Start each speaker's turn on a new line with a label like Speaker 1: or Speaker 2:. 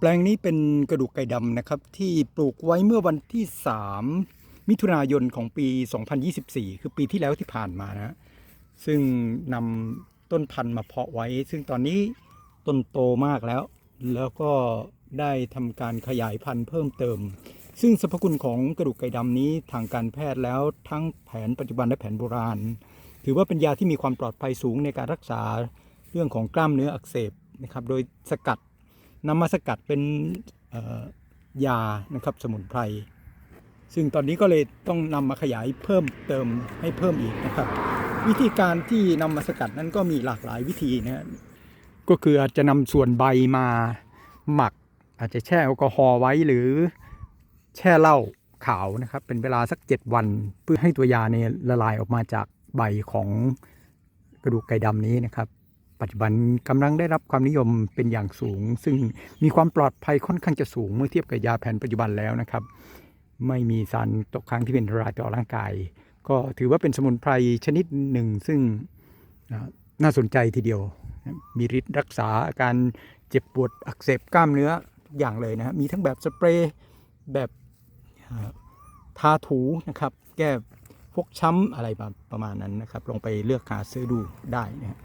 Speaker 1: แปลงนี้เป็นกระดูกไก่ดำนะครับ ที่ปลูกไว้เมื่อวันที่ 3 มิถุนายนของปี 2024 คือปีที่แล้วที่ผ่านมานะซึ่งนำต้นพันธุ์มาเพาะไว้ ซึ่งตอนนี้ต้นโตมากแล้ว แล้วก็ได้ทำการขยายพันธุ์เพิ่มเติม ซึ่งสรรพคุณของกระดูกไก่ดำนี้ทางการแพทย์แล้วทั้งแผนปัจจุบันและแผนโบราณ ถือว่าเป็นยาที่มีความปลอดภัยสูงในการรักษาเรื่องของกล้ามเนื้ออักเสบนะครับ โดยสกัด นำมาสกัดเป็นยานะครับสมุนไพร ซึ่งตอนนี้ก็เลยต้องนำมาขยายเพิ่มเติมให้เพิ่มอีกนะครับ วิธีการที่นำมาสกัดนั้นก็มีหลากหลายวิธีนะฮะก็คืออาจจะนำส่วนใบมาหมัก อาจจะแช่แอลกอฮอล์ไว้หรือแช่เหล้าขาวนะครับ เป็นเวลาสัก 7 วัน เพื่อให้ตัวยาเนี่ยละลายออกมาจากใบของกระดูกไก่ดำนี้นะครับ ปัจจุบันกำลังได้รับความนิยมเป็นอย่างสูง ซึ่งมีความปลอดภัยค่อนข้างจะสูงเมื่อเทียบกับยาแผนปัจจุบันแล้วนะครับ ไม่มีสารตกค้างที่เป็นอันตรายต่อร่างกาย ก็ถือว่าเป็นสมุนไพรชนิดหนึ่ง ซึ่งน่าสนใจทีเดียว มีฤทธิ์รักษาอาการเจ็บปวดอักเสบกล้ามเนื้อทุกอย่างเลยนะมีทั้งแบบสเปรย์แบบทาถูนะครับ แก้ฟกช้ำอะไรประมาณนั้นนะครับ ลองไปเลือกหาซื้อดูได้นะฮะ